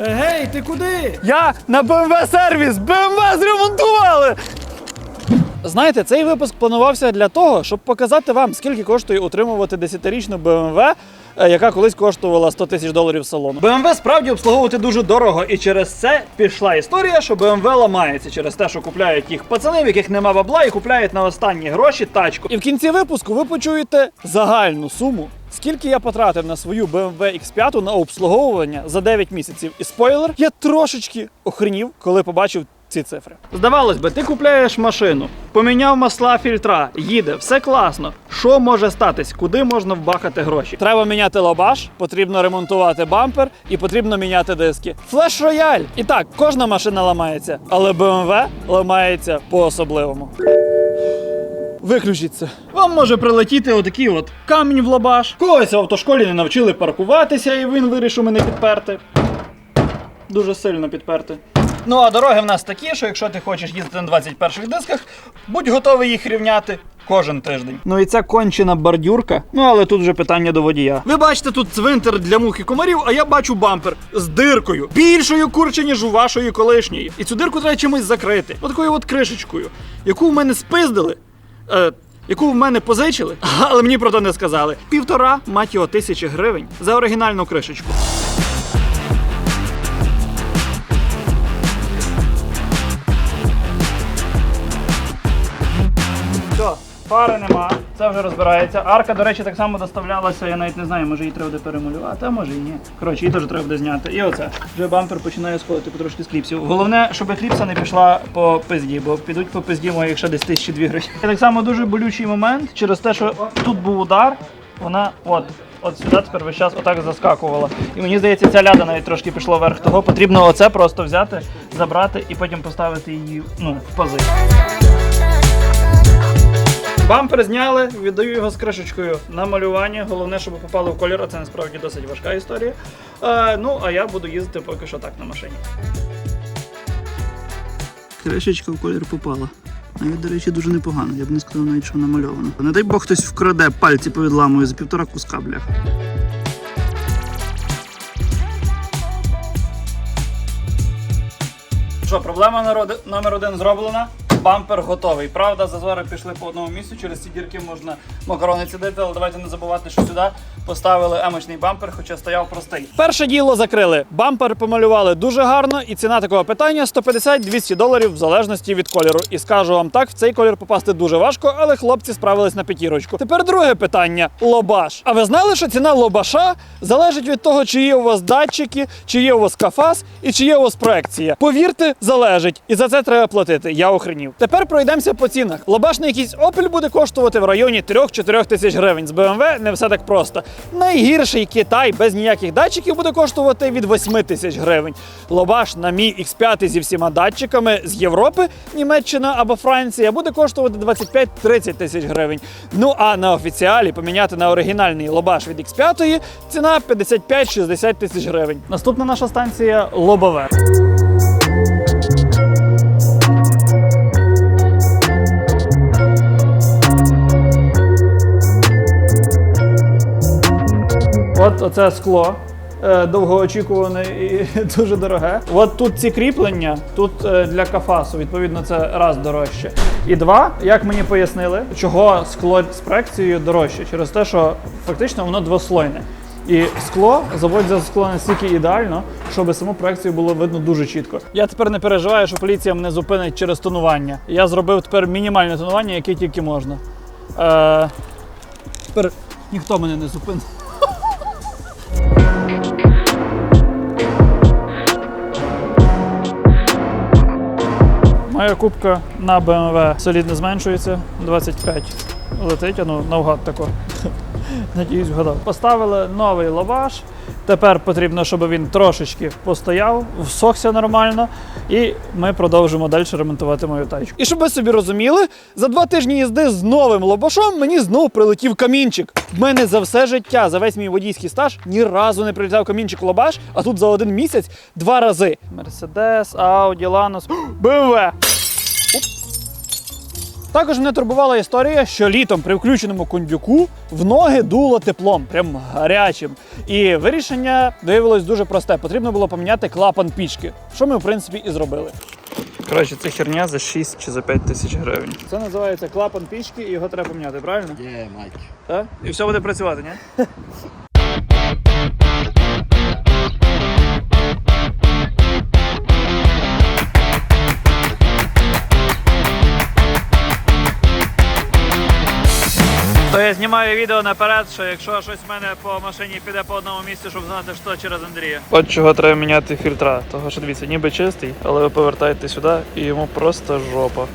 Гей, ти куди? Я на BMW сервіс! BMW зремонтували! Знаєте, цей випуск планувався для того, щоб показати вам, скільки коштує утримувати 10-річну BMW, е, яка колись коштувала 100 тисяч доларів салону. BMW справді обслуговувати дуже дорого, і через це пішла історія, що BMW ламається через те, що купляють їх пацани, в яких нема бабла, і купляють на останні гроші тачку. І в кінці випуску ви почуєте загальну суму. Скільки я потратив на свою BMW X5 на обслуговування за 9 місяців? І спойлер, я трошечки охренів, коли побачив ці цифри. Здавалось би, ти купляєш машину, поміняв масла, фільтра, їде, все класно. Що може статись? Куди можна вбахати гроші? Треба міняти лабаш, потрібно ремонтувати бампер і потрібно міняти диски. Флеш рояль. І так, кожна машина ламається, але BMW ламається по-особливому. Виключіться. Вам може прилетіти отакий от камінь в лабаш. Когось в автошколі не навчили паркуватися, і він вирішив мене підперти. Дуже сильно підперти. Ну а дороги в нас такі, що якщо ти хочеш їздити на 21 дисках, будь готовий їх рівняти. Кожен тиждень. Ну і ця кончена бордюрка. Ну але тут вже питання до водія. Ви бачите тут цвинтар для мух і комарів, а я бачу бампер з диркою. Більшою курче, ніж у вашої колишньої. І цю дирку треба чимось закрити. Отакою от кришечкою, яку в мене спиздили. Е, яку в мене позичили, але мені про то не сказали. Півтора, мать його, тисячі гривень за оригінальну кришечку. Все, пари нема, це вже розбирається. Арка, до речі, так само доставлялася, я навіть не знаю, може її треба буде перемалювати, а може і ні. Коротше, її теж треба буде зняти. І оце. Вже бампер починає сходити потрошки з кліпсів. Головне, щоб кліпса не пішла по пизді, бо підуть по пизді моїх ще десь тисячі дві гривень. І так само дуже болючий момент через те, що тут був удар, вона от. От сюди тепер весь час отак заскакувала. І мені здається, ця ляда навіть трошки пішла вверх. Того потрібно оце просто взяти, забрати і потім поставити її ну, в пази. Бампер зняли, віддаю його з кришечкою на малювання. Головне, щоб попало в колір, а це насправді досить важка історія. Е, ну, а я буду їздити поки що так на машині. Кришечка в колір попала. Навіть, до речі, дуже непогано. Я б не сказав навіть, що намальовано. Не дай Бог хтось вкраде, пальці повідламує за півтора куска, бляха. Що, проблема номер один зроблена. Бампер готовий. Правда, зазори пішли по одному місцю. Через ці дірки можна макарони цідити, але давайте не забувати, що сюди поставили емочний бампер, хоча стояв простий. Перше діло закрили. Бампер помалювали дуже гарно, і ціна такого питання 150-200 доларів в залежності від кольору. І скажу вам так, в цей колір попасти дуже важко, але хлопці справились на п'ятірочку. Тепер друге питання лобаш. А ви знали, що ціна лобаша залежить від того, чи є у вас датчики, чи є у вас кафас і чи є у вас проекція. Повірте, залежить. І за це треба платити. Я охренів. Тепер пройдемося по цінах. Лобаш на якийсь Opel буде коштувати в районі 3-4 тисяч гривень. З BMW не все так просто. Найгірший Китай без ніяких датчиків буде коштувати від 8 тисяч гривень. Лобаш на мій X5 зі всіма датчиками з Європи, Німеччина або Франція буде коштувати 25-30 тисяч гривень. Ну а на офіціалі поміняти на оригінальний лобаш від X5 ціна 55-60 тисяч гривень. Наступна наша станція Лобове. Оце скло. е, Довгоочікуване і дуже дороге. От тут ці кріплення, тут е, для кафасу, відповідно, це раз дорожче. І два, як мені пояснили, чого скло з проекцією дорожче, через те, що фактично воно двослойне. І скло заводять за скло настільки ідеально, щоб саму проекцію було видно дуже чітко. Я тепер не переживаю, що поліція мене зупинить через тонування. Я зробив тепер мінімальне тонування, яке тільки можна. Е, тепер ніхто мене не зупинить. Моя кубка на BMW солідно зменшується. 25 летить, а ну навгад тако. Надіюсь, вгадав. Поставили новий лаваш. Тепер потрібно, щоб він трошечки постояв, всохся нормально, і ми продовжимо далі ремонтувати мою тачку. І щоб ви собі розуміли, за два тижні їзди з новим лобашом мені знову прилетів камінчик. В мене за все життя, за весь мій водійський стаж, ні разу не прилітав камінчик лобаш, а тут за один місяць два рази. Мерседес, Ауді, Ланос, БМВ. Також мене турбувала історія, що літом при включеному кондюку в ноги дуло теплом, прям гарячим. І вирішення виявилось дуже просте. Потрібно було поміняти клапан пічки, що ми в принципі і зробили. Коротше, це херня за 6 чи за 5 тисяч гривень. Це називається клапан пічки, і його треба поміняти, правильно? Yeah, Mike. Так? І все буде працювати, ні? То я знімаю відео наперед, що якщо щось в мене по машині піде по одному місці, щоб знати, що через Андрія. От чого треба міняти фільтра. Того що дивіться, ніби чистий, але ви повертаєте сюди і йому просто жопа.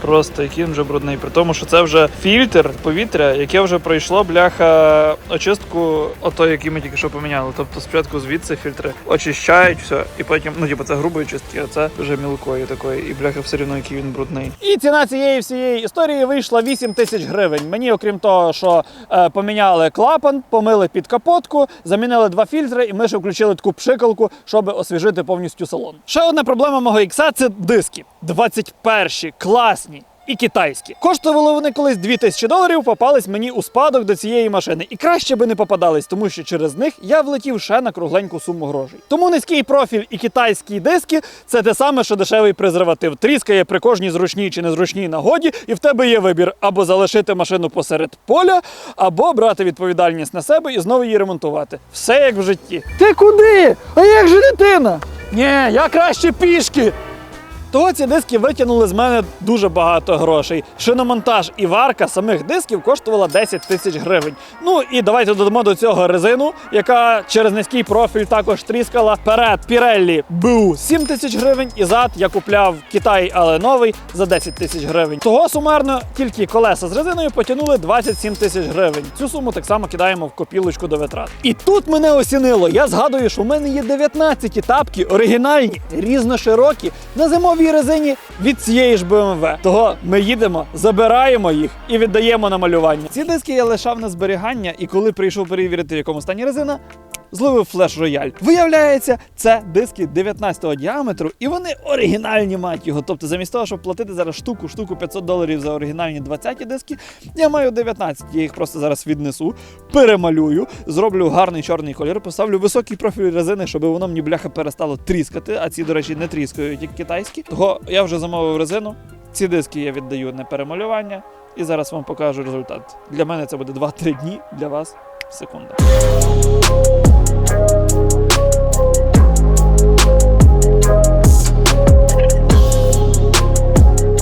Просто який він брудний. При тому, що це вже фільтр повітря, яке вже пройшло бляха очистку, ото який ми тільки що поміняли. Тобто спочатку звідси фільтри очищають все, і потім, ну типу, це грубої чистки, а це вже мілкої такої, і бляха все рівно, який він брудний. І ціна цієї всієї історії вийшла 8 тисяч гривень. Мені, окрім того, що е, поміняли клапан, помили під капотку, замінили два фільтри, і ми ще включили таку пшикалку, щоб освіжити повністю салон. Ще одна проблема мого ікса це диски. 21-ші, класні. І китайські коштували вони колись 2000 доларів, попались мені у спадок до цієї машини. І краще би не попадались, тому що через них я влетів ще на кругленьку суму грошей. Тому низький профіль і китайські диски це те саме, що дешевий презерватив. Тріскає при кожній зручній чи незручній нагоді, і в тебе є вибір або залишити машину посеред поля, або брати відповідальність на себе і знову її ремонтувати. Все як в житті. Ти куди? А як же дитина? Ні, я краще пішки. Того ці диски витягнули з мене дуже багато грошей. Шиномонтаж і варка самих дисків коштувала 10 тисяч гривень. Ну і давайте додамо до цього резину, яка через низький профіль також тріскала. Перед Pirelli БУ 7 тисяч гривень, і зад я купляв Китай, але новий за 10 тисяч гривень. Того сумарно тільки колеса з резиною потягнули 27 тисяч гривень. Цю суму так само кидаємо в копілочку до витрат. І тут мене осінило. Я згадую, що в мене є 19 тапки, оригінальні, різноширокі, на зимовій резині від цієї ж BMW. Того ми їдемо, забираємо їх і віддаємо на малювання. Ці диски я лишав на зберігання, і коли прийшов перевірити, в якому стані резина. Зловив флеш рояль. Виявляється, це диски 19-го діаметру, і вони оригінальні мать його. Тобто, замість того, щоб платити зараз штуку, штуку 500 доларів за оригінальні 20-ті диски, я маю 19. Я їх просто зараз віднесу, перемалюю, зроблю гарний чорний колір, поставлю високий профіль резини, щоб воно мені бляха перестало тріскати. А ці, до речі, не тріскають, як китайські. Того я вже замовив резину. Ці диски я віддаю на перемалювання, і зараз вам покажу результат. Для мене це буде 2-3 дні, для вас секунда.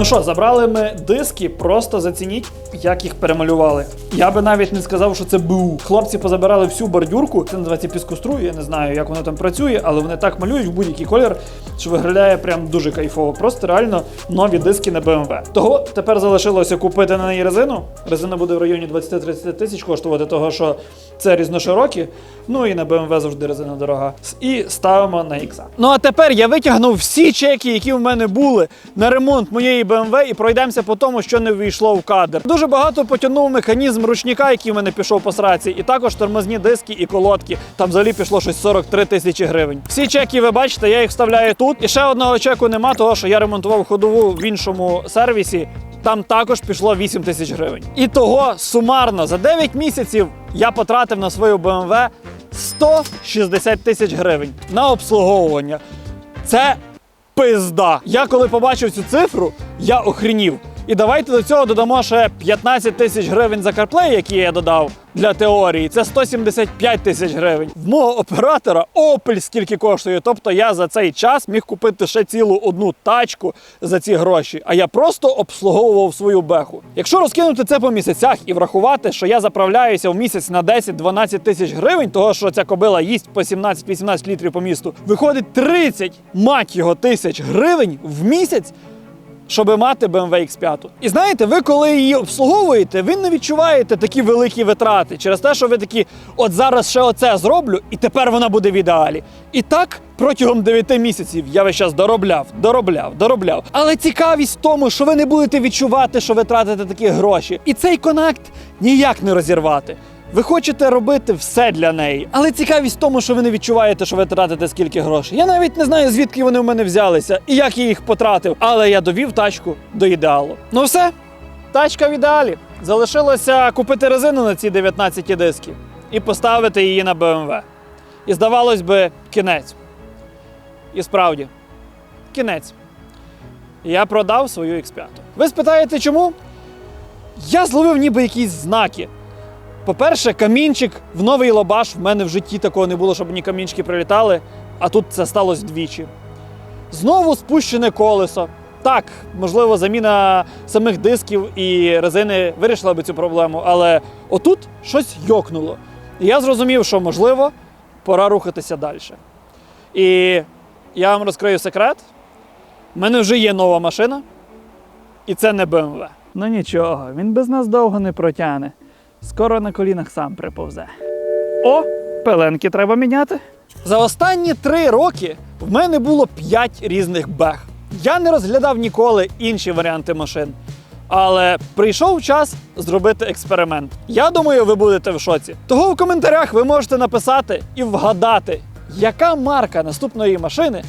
Ну що, забрали ми диски, просто зацініть, як їх перемалювали. Я би навіть не сказав, що це БУ. Хлопці позабирали всю бордюрку, це називається піскострую, я не знаю, як воно там працює, але вони так малюють в будь-який колір, що виглядає прям дуже кайфово. Просто реально нові диски на BMW. Того тепер залишилося купити на неї резину. Резина буде в районі 20-30 тисяч коштувати, того що це різноширокі. Ну і на BMW завжди резина дорога. І ставимо на X. Ну а тепер я витягнув всі чеки, які в мене були на ремонт моєї BMW, і пройдемося по тому, що не ввійшло в кадр. Дуже багато потягнув механізм ручника, який в мене пішов по сраці, і також тормозні диски і колодки. Там взагалі пішло щось 43 тисячі гривень. Всі чеки ви бачите, я їх вставляю тут. І ще одного чеку нема, того що я ремонтував ходову в іншому сервісі. Там також пішло 8 тисяч гривень. І того сумарно за 9 місяців я потратив на свою BMW 160 тисяч гривень на обслуговування. Це пизда. Я коли побачив цю цифру, я охренів. І давайте до цього додамо ще 15 тисяч гривень за CarPlay, які я додав для теорії. Це 175 тисяч гривень. В мого оператора Opel скільки коштує. Тобто я за цей час міг купити ще цілу одну тачку за ці гроші. А я просто обслуговував свою беху. Якщо розкинути це по місяцях і врахувати, що я заправляюся в місяць на 10-12 тисяч гривень, того що ця кобила їсть по 17-18 літрів по місту, виходить 30 мать його тисяч гривень в місяць щоб мати BMW X5. І знаєте, ви коли її обслуговуєте, ви не відчуваєте такі великі витрати через те, що ви такі, от зараз ще оце зроблю, і тепер вона буде в ідеалі. І так протягом 9 місяців я весь час доробляв, доробляв, доробляв. Але цікавість в тому, що ви не будете відчувати, що ви тратите такі гроші. І цей конект ніяк не розірвати. Ви хочете робити все для неї, але цікавість в тому, що ви не відчуваєте, що ви тратите скільки грошей. Я навіть не знаю, звідки вони в мене взялися і як я їх потратив, але я довів тачку до ідеалу. Ну все, Тачка в ідеалі. Залишилося купити резину на ці 19 диски і поставити її на BMW. І здавалось би, кінець. І справді, кінець. Я продав свою X5. Ви спитаєте, чому? Я зловив ніби якісь знаки. По-перше, камінчик в новий лобаш. В мене в житті такого не було, щоб ні камінчики прилітали, а тут це сталося двічі. Знову спущене колесо. Так, можливо, заміна самих дисків і резини вирішила би цю проблему, але отут щось йокнуло. І я зрозумів, що можливо, пора рухатися далі. І я вам розкрию секрет. У мене вже є нова машина, і це не BMW. Ну нічого, він без нас довго не протягне. Скоро на колінах сам приповзе. О, пеленки треба міняти. За останні три роки в мене було п'ять різних бех. Я не розглядав ніколи інші варіанти машин. Але прийшов час зробити експеримент. Я думаю, ви будете в шоці. Того в коментарях ви можете написати і вгадати, яка марка наступної машини,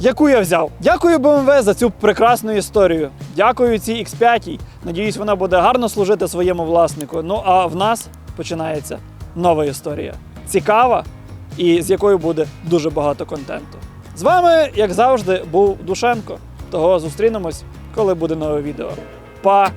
яку я взяв. Дякую BMW за цю прекрасну історію. Дякую цій X5. Надіюсь, вона буде гарно служити своєму власнику. Ну а в нас починається нова історія. Цікава і з якою буде дуже багато контенту. З вами, як завжди, був Душенко. Того зустрінемось, коли буде нове відео. Па!